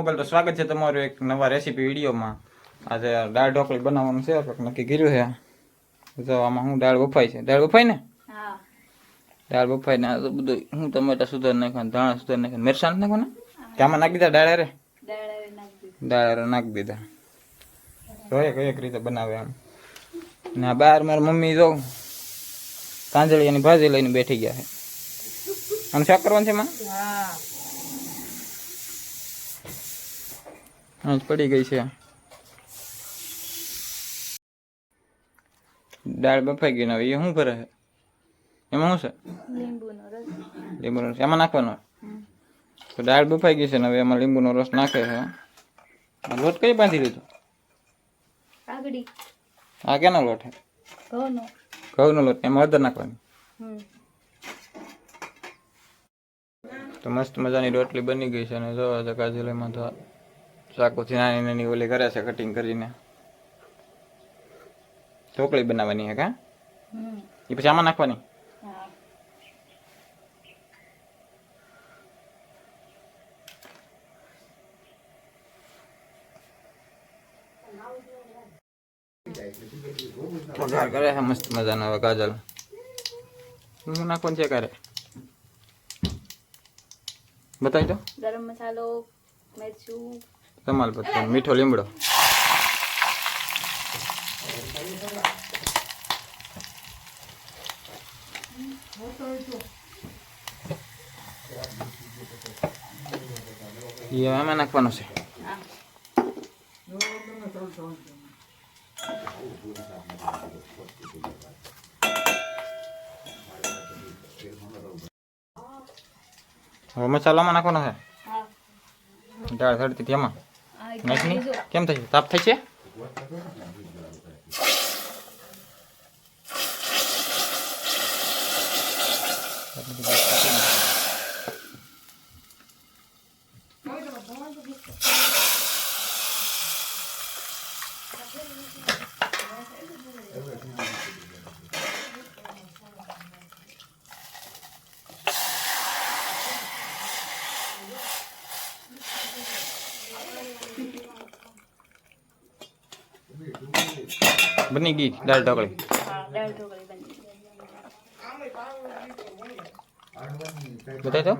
મોકલ તો સ્વાગત છે તમારું એક નવા રેસીપી વિડીયોમાં આજે દાળ ઢોકળી બનાવવાનું છે આપણે નક્કી કર્યું છે. તો આમાં હું દાળ બફાઈ છે. દાળ બફાઈ ને? દાળ બફાઈ ને તો બધું હું ટમેટા સુધાર નાખવાનું ધાણા સુધાર નાખવાનું મિરસાન નાખવાનું? ને કે આમાં નાખી દીધા દાળ રે દાળ અરે નાખી દીધી. જોઈએ કઈ એક રીતે બનાવે એમ ને આ બહાર મારી મમ્મી જો કાંજળીયાની ભાજી લઈને બેઠી ગયા છે. આમ શાક કરવાનું છે માં હા. પડી ગઈ છે. દાળ બફાઈ ગઈ હવે એ શું ભરે છે? એમાં શું છે? લીંબુનો રસ. એમાં નાખવાનો તો દાળ બફાઈ ગઈ છે ને હવે એમાં લીંબુનો રસ નાખે છે. લોટ કઈ બાંધી લીધો? આ કેનો લોટ છે? ઘઉંનો. લોટ. એમાં હળદર નાખવાની? તો મસ્ત મજાની રોટલી બની ગઈ છે અને જો કાજુલીમાં તો ચાકુથી નાની નાની ઓલી કરે છે કટિંગ કરીને. ઢોકળી બનાવવાની છે કા હમ. એ પછી આમાં નાખવાની? હા. વઘાર કરે છે મસ્ત મજાનો હવે કાજલ શું નાખવાનું છે કારે બતાવી દો. ગરમ મસાલો મરચું. તમાલપત્ર મીઠો લીમડો એ હવે આમાં નાખવાનો છે હા હવે મસાલામાં નાખવાનો છે હા દાળ સડતી હતી બીજું. કેમ થશે તાપ થાય છે? બની ગઈ દાળ ઢોકળી? હા દાળ ઢોકળી બતાવી દો.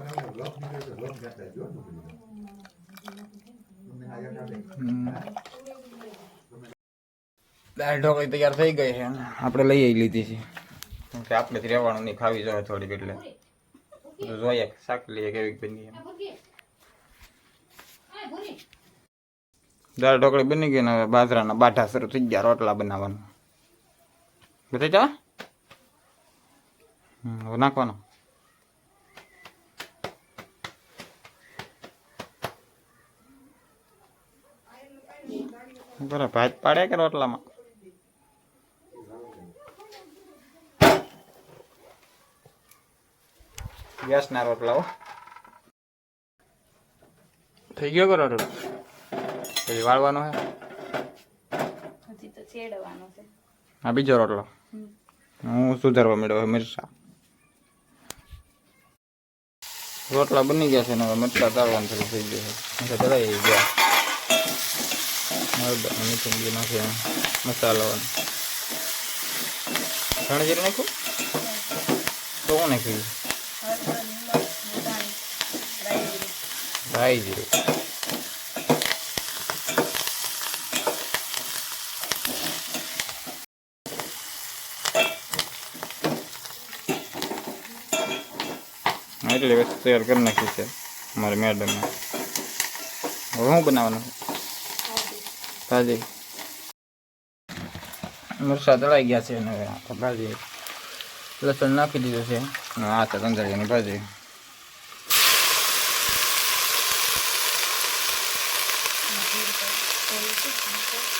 દાળ ઢોકળી તૈયાર થઈ ગઈ છે. આપણે લઈ આવી લીધી છે. આપણે કે આપણે રહેવાનું નહીં ખાવી જોઈએ થોડીક એટલે. તો જોઈએ શાક લઈએ કેવી બની એમ દાળ ઢોકળી બની ગઈ ને હવે બાજરાના બાઠા શરૂ થઈ ગયા રોટલા બનાવવાના. બતાવી ચા હવે નાખવાનો. બરાબર ભાત પાડે કે રોટલામાં? ગેસના રોટલાઓ થઈ ગયો કરો રોટલો? પછી વાળવાનો હે હજી તો ચેડવાનો છે. આ બીજો રોટલો. હું સુધારવા મળ્યો મિરસા રોટલા બની ગયા છે ને હવે મરચા તાળવાનું શરૂ થઈ ગયું છે. મરચા તળાઈ ગયા. હળદર મીઠું નાખે મસાલો ધણ જીરું નાખ્યું? તો હું નાખ્યું? રાઈ જીરું. એટલી વસ્તુ તૈયાર કરી નાખી છે મારી મેડમે. હવે શું બનાવવાનું? ભાજી. મરસાદ તળાઈ ગયા છે અને ભાજી લસણ નાખી દીધું છે. આ છે કંદરિયાની ભાજી. Thank ને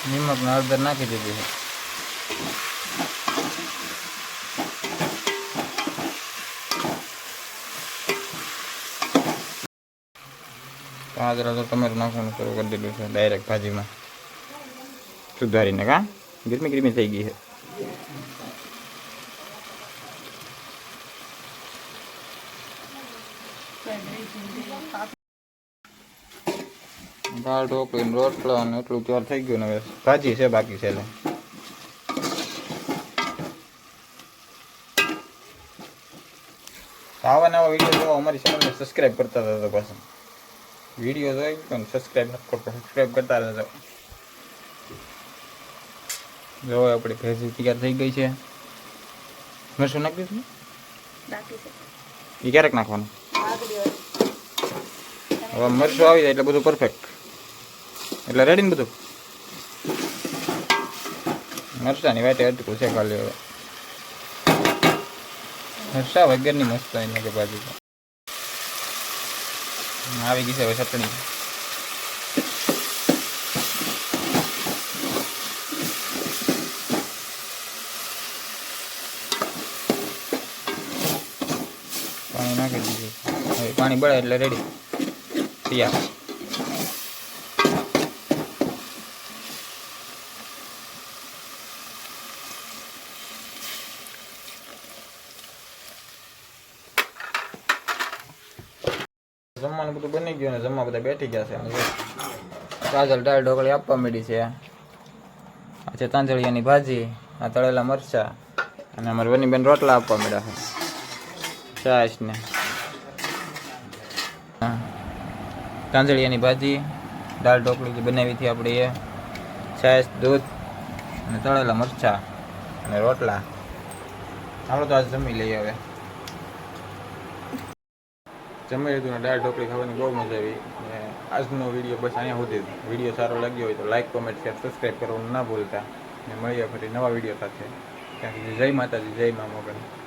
હળદર નાખી દીધી છે કાજરા તો ટમેટું નાખવાનું શરૂ કરી દીધું છે ડાયરેક્ટ ભાજીમાં સુધારીને કા ગરમી ગરમી થઈ ગઈ છે દાળ ઢોકળી રોટલા ને એટલું ત્યાર થઈ ગયું ને હવે ભાજી છે બાકી છે આવા નવા વીડિયો જોવા અમારી ચેનલને સબસ્ક્રાઈબ કરતા હતા પાછા. વીડિયો જોઈ પણ સબસ્ક્રાઈબ નથી કરતો સબસ્ક્રાઈબ કરતા રહેજો. જો આપણી ભેજી તૈયાર થઈ ગઈ છે. મેં નાખી દીધું? બાકી એ ક્યારેક નાખવાનું? હવે મરસું આવી જાય એટલે બધું પરફેક્ટ એટલે રેડી ને બધું? મરસાની વાટે અટકું છે ખાલી હવે. મરસા વગરની મસ્ત આવી કે બાજુ. આવી ગઈ છે હવે ચટણી. પાણી નાખી દીધું. પાણી બળે એટલે રેડી તૈયાર. જમવાનું બધું બની ગયું ને જમવા બધા બેઠી ગયા છે. કાજલ દાળ ઢોકળી આપવા મળી છે. આ છે તાંજળિયાની ભાજી, આ તળેલા મરચા અને અમારે વનીબેન રોટલા આપવા મળ્યા છે. છાશ ને. હા. તાંજળિયાની ભાજી, દાળ ઢોકળી જે બનાવી હતી આપણે એ. છાશ દૂધ અને તળેલા મરચા અને રોટલા. આપણે તો આજે જમી લઈએ હવે. જમી લીધું ને દાળ ઢોકળી ખાવાની બહુ મજા આવી. ને આજનો વીડિયો બસ અહીંયા સુધી. વીડિયો સારો લાગ્યો હોય તો લાઈક કોમેન્ટ શેર સબસ્ક્રાઈબ કરવાનું ના ભૂલતા. ને મળીએ ફરી નવા વીડિયો સાથે. ત્યાં સુધી જય માતાજી, જય મા મોગલ